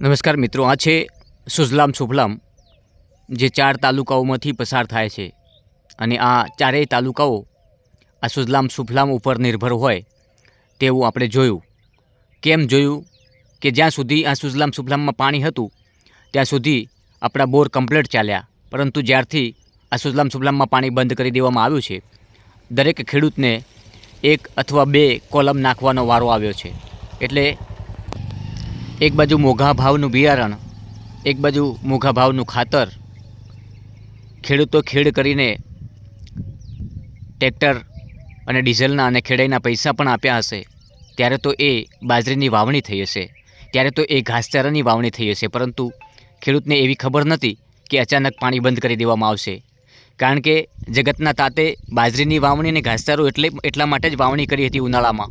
નમસ્કાર મિત્રો, આ છે સુઝલામ સુફલામ, જે ચાર તાલુકાઓમાંથી પસાર થાય છે. અને આ ચારેય તાલુકાઓ આ સુઝલામ સુફલામ ઉપર નિર્ભર હોય તેવું આપણે જોયું. કેમ જોયું? કે જ્યાં સુધી આ સુઝલામ સુફલામમાં પાણી હતું, ત્યાં સુધી આપણા બોર કમ્પ્લેટ ચાલ્યા. પરંતુ જ્યારથી આ સુઝલામ સુફલામમાં પાણી બંધ કરી દેવામાં આવ્યું છે, દરેક ખેડૂતને એક અથવા બે કોલમ નાખવાનો વારો આવ્યો છે. એટલે એક બાજુ મોઘા ભાવનું બિયારણ, એક બાજુ મોઘા ભાવનું ખાતર. ખેડૂતો ખેડ કરીને ટ્રેક્ટર અને ડીઝલના અને ખેડાઈના પૈસા પણ આપ્યા હશે. ત્યારે તો એ બાજરીની વાવણી થઈ હશે. ત્યારે તો એ ઘાસચારાની વાવણી થઈ હશે. પરંતુ ખેડૂતને એવી ખબર નથી કે અચાનક પાણી બંધ કરી દેવામાં આવશે. કારણ કે જગતના તાતે બાજરીની વાવણી અને ઘાસચારો એટલે એટલા માટે જ વાવણી કરી હતી ઉનાળામાં.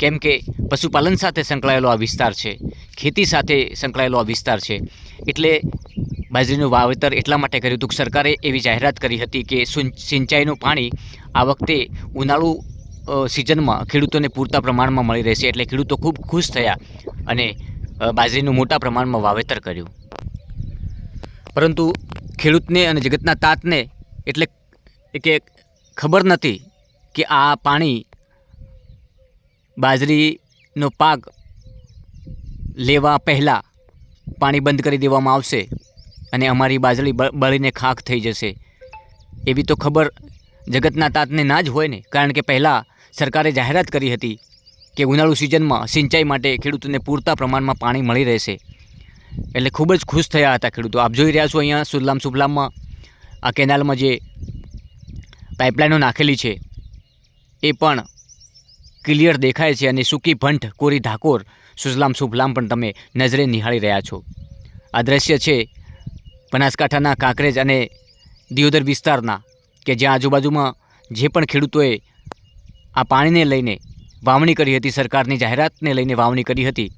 કેમ કે પશુપાલન સાથે સંકળાયેલો આ વિસ્તાર છે. ખેતી સાથે સંકળાયેલો આ વિસ્તાર છે. એટલે બાજરીનું વાવેતર એટલા માટે કર્યું હતું કે સરકારે એવી જાહેરાત કરી હતી કે સિંચાઈનું પાણી આ વખતે ઉનાળુ સિઝનમાં ખેડૂતોને પૂરતા પ્રમાણમાં મળી રહેશે. એટલે ખેડૂતો ખૂબ ખુશ થયા અને બાજરીનું મોટા પ્રમાણમાં વાવેતર કર્યું. પરંતુ ખેડૂતને અને જગતના તાતને એટલે કે ખબર નથી કે આ પાણી બાજરીનો પાક લેવા પહેલાં પાણી બંધ કરી દેવામાં આવશે અને અમારી બાજરી બળીને ખાખ થઈ જશે. એવી તો ખબર જગતના તાતને ના જ હોય ને, કારણ કે પહેલાં સરકારે જાહેરાત કરી હતી કે ઉનાળુ સિઝનમાં સિંચાઈ માટે ખેડૂતોને પૂરતા પ્રમાણમાં પાણી મળી રહેશે. એટલે ખૂબ જ ખુશ થયા હતા ખેડૂતો. આપ જોઈ રહ્યા છો અહીંયા સુરલામ સુફલામમાં આ કેનાલમાં જે પાઇપલાઇનો નાખેલી છે, એ પણ ક્લિયર દેખાય છે અને સૂકી ભંઠ કોરી ધાકોર સુજલામ સુફલામ પણ તમે નજરે નિહાળી રહ્યા છો. આ દ્રશ્ય છે બનાસકાંઠાના કાંકરેજ અને દિયોદર વિસ્તારના, કે જ્યાં આજુબાજુમાં જે પણ ખેડૂતોએ આ પાણીને લઈને વાવણી કરી હતી, સરકારની જાહેરાતને લઈને વાવણી કરી હતી,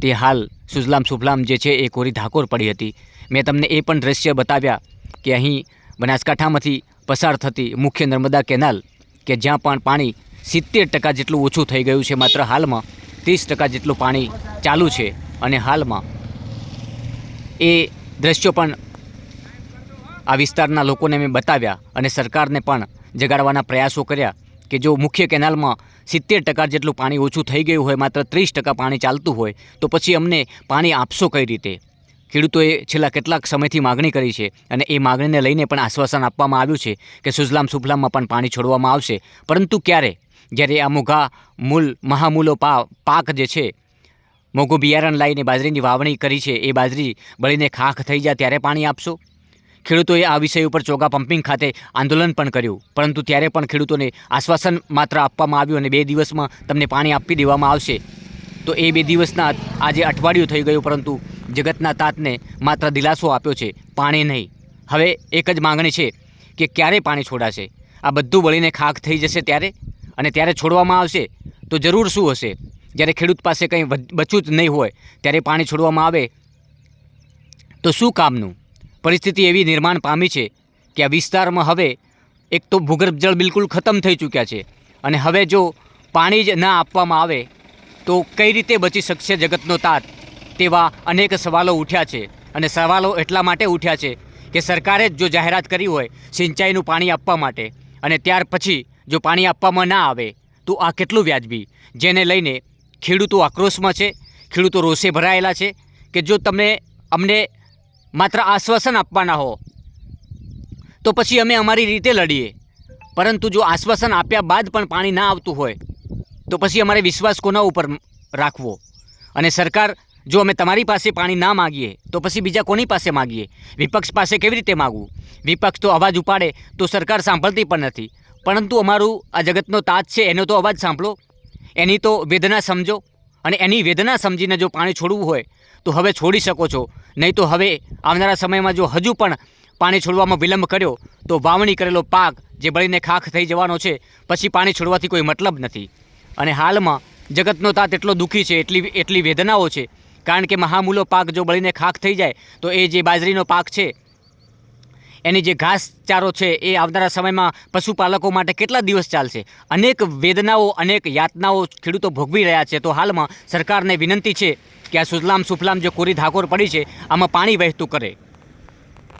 તે હાલ સુજલામ સુફલામ જે છે એ કોરી ધાકોર પડી હતી. મેં તમને એ પણ દ્રશ્ય બતાવ્યા કે અહીં બનાસકાંઠામાંથી પસાર થતી મુખ્ય નર્મદા કેનાલ, કે જ્યાં પણ પાણી સિત્તેર ટકા જેટલું ઓછું થઈ ગયું છે, માત્ર હાલમાં ત્રીસ ટકા જેટલું પાણી ચાલુ છે અને હાલમાં એ દ્રશ્યો પણ આ વિસ્તારના લોકોને મેં બતાવ્યા અને સરકારને પણ જગાડવાના પ્રયાસો કર્યા કે જો મુખ્ય કેનાલમાં સિત્તેર ટકા જેટલું પાણી ઓછું થઈ ગયું હોય, માત્ર ત્રીસ ટકા પાણી ચાલતું હોય, તો પછી અમને પાણી આપશો કઈ રીતે? ખેડૂતોએ છેલ્લા કેટલાક સમયથી માગણી કરી છે અને એ માગણીને લઈને પણ આશ્વાસન આપવામાં આવ્યું છે કે સુજલામ સુફલામમાં પણ પાણી છોડવામાં આવશે. પરંતુ ક્યારે? જ્યારે આ મોઘા મૂલ મહામૂલો પા, પાક જે છે, મોઘું બિયારણ લાવીને બાજરીની વાવણી કરી છે, એ બાજરી બળીને ખાખ થઈ જાય ત્યારે પાણી આપશો? ખેડૂતોએ આ વિષય ઉપર ચોગા પમ્પિંગ ખાતે આંદોલન પણ કર્યું. પરંતુ ત્યારે પણ ખેડૂતોને આશ્વાસન માત્ર આપવામાં આવ્યું અને બે દિવસમાં તમને પાણી આપી દેવામાં આવશે. તો એ બે દિવસના આજે અઠવાડિયું થઈ ગયું, પરંતુ જગતના તાતને માત્ર દિલાસો આપ્યો છે, પાણી નહીં. હવે એક જ માંગણી છે કે ક્યારે પાણી છોડાશે? આ બધું બળીને ખાખ થઈ જશે ત્યારે? અને ત્યારે છોડવામાં આવશે, તો જરૂર શું હશે? જ્યારે ખેડૂત પાસે કંઈ બચ્યું જ નહીં હોય, ત્યારે પાણી છોડવામાં આવે, તો શું કામનું? પરિસ્થિતિ એવી નિર્માણ પામી છે કે આ વિસ્તારમાં હવે એક તો ભૂગર્ભ જળ બિલકુલ ખતમ થઈ ચૂક્યા છે અને હવે જો પાણી જ ના આપવામાં આવે, તો કઈ રીતે બચી શકશે જગતનો તાત? તેવા અનેક સવાલો ઉઠ્યા છે અને સવાલો એટલા માટે ઉઠ્યા છે કે સરકારે જ જો જાહેરાત કરી હોય સિંચાઈનું પાણી આપવા માટે અને ત્યાર પછી જો પાણી આપવામાં ના આવે, તો આ કેટલું વ્યાજબી? જેને લઈને ખેડૂતો આક્રોશમાં છે, ખેડૂતો રોષે ભરાયેલા છે, કે જો તમે અમને માત્ર આશ્વાસન આપવાના હો, તો પછી અમે અમારી રીતે લડીએ. પરંતુ જો આશ્વાસન આપ્યા બાદ પણ પાણી ના આવતું હોય, તો પછી અમારે વિશ્વાસ કોના ઉપર રાખવો? અને સરકાર, જો અમે તમારી પાસે પાણી ના માગીએ, તો પછી બીજા કોની પાસે માગીએ? વિપક્ષ પાસે કેવી રીતે માગવું? વિપક્ષ તો અવાજ ઉપાડે, તો સરકાર સાંભળતી પણ નથી. પરંતુ અમારું આ જગતનો તાજ છે, એનો તો અવાજ સાંભળો. એની તો વેદના સમજો અને એની વેદના સમજીને જો પાણી છોડવું હોય, તો હવે છોડી શકો છો. નહીં તો હવે આવનારા સમયમાં જો હજુ પણ પાણી છોડવામાં વિલંબ કર્યો, તો વાવણી કરેલો પાક જે બળીને ખાખ થઈ જવાનો છે, પછી પાણી છોડવાથી કોઈ મતલબ નથી. અને હાલમાં જગતનો તાત એટલો દુઃખી છે, એટલી એટલી વેદનાઓ છે, કારણ કે મહામૂલો પાક જો બળીને ખાખ થઈ જાય, તો એ જે બાજરીનો પાક છે એની જે ઘાસચારો છે એ આવનારા સમયમાં પશુપાલકો માટે કેટલા દિવસ ચાલશે? અનેક વેદનાઓ, અનેક યાતનાઓ ખેડૂતો ભોગવી રહ્યા છે. તો હાલમાં સરકારને વિનંતી છે કે આ સુજલામ સુફલામ જે કોરી ધાકોર પડી છે, આમાં પાણી વહેતું કરે.